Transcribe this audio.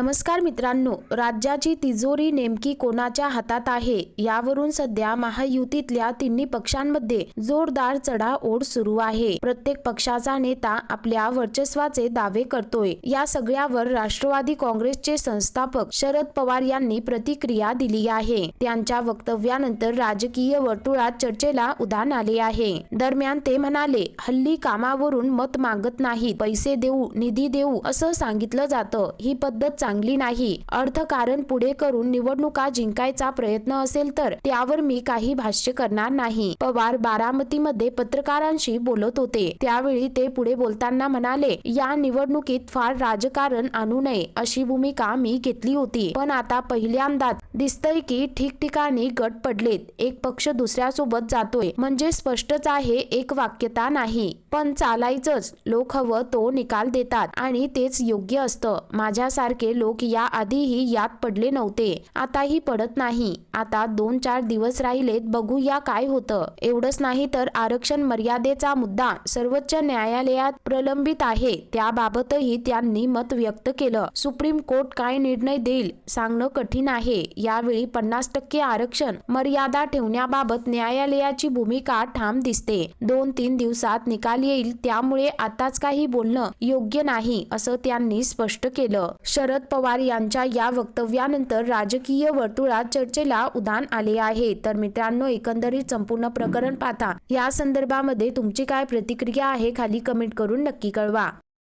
नमस्कार मित्रांनो राज्याची तिजोरी नेमकी कोणाच्या हातात आहे? यावरून सध्या महायुतीतल्या तिन्ही पक्षांमध्ये जोरदार चढाओढ सुरू आहे. प्रत्येक पक्षाचा नेता आपल्या वर्चस्वाचे दावे करतोय. या सगळ्यावर राष्ट्रवादी काँग्रेसचे संस्थापक शरद पवार यांनी प्रतिक्रिया दिली आहे. त्यांच्या वक्तव्यानंतर राजकीय वर्तुळात चर्चेला उधाण आले आहे. दरम्यान ते म्हणाले हल्ली कामावरून मत मागत नाही पैसे देऊ निधी देऊ असं सांगितलं जातं. ही पद्धत चांगली नाही. अर्थकारण पुढे करून निवडणुका जिंकायचा प्रयत्न असेल तर त्यावर मी काही भाष्य करणार नाही. पवार बारामतीमध्ये पत्रकारांशी बोलत होते. त्यावेळी ते पुढे बोलताना म्हणाले या निवडणुकीत फार राजकारण आणू नये अशी भूमिका मी घेतली होती. पण आता पहिल्यांदाच दिसतंय की ठिकठिकाणी गट पडलेत. एक पक्ष दुसऱ्यासोबत जातोय. म्हणजे स्पष्टच आहे एक वाक्यता नाही. पण चालायचंच. लोक हवं तो निकाल देतात आणि तेच योग्य असतं. माझ्यासारखे लोक या आधीही यात पडले नव्हते. आताही पडत नाही. आता दोन चार दिवस राहिलेत बघूया काय होतं. एवढंच नाही तर आरक्षण मर्यादेचा मुद्दा सर्वोच्च न्यायालयात प्रलंबित आहे. त्याबाबतही त्यांनी मत व्यक्त केलं. सुप्रीम कोर्ट काय निर्णय देईल सांगणं कठीण आहे. यावेळी पन्नास टक्के आरक्षण मर्यादा ठेवण्याबाबत न्यायालयाची भूमिका ठाम दिसते. दोन तीन दिवसात निकाल येईल त्यामुळे आताच काही बोलणं योग्य नाही असं त्यांनी स्पष्ट केलं. शरद पवार यांच्या या वक्तव्यानंतर राजकीय वर्तुळात चर्चेला उदान आले आहे. तर मित्रांनो एकंदरीत संपूर्ण प्रकरण पाहता. या संदर्भामध्ये तुमची काय प्रतिक्रिया आहे खाली कमेंट करून नक्की कळवा.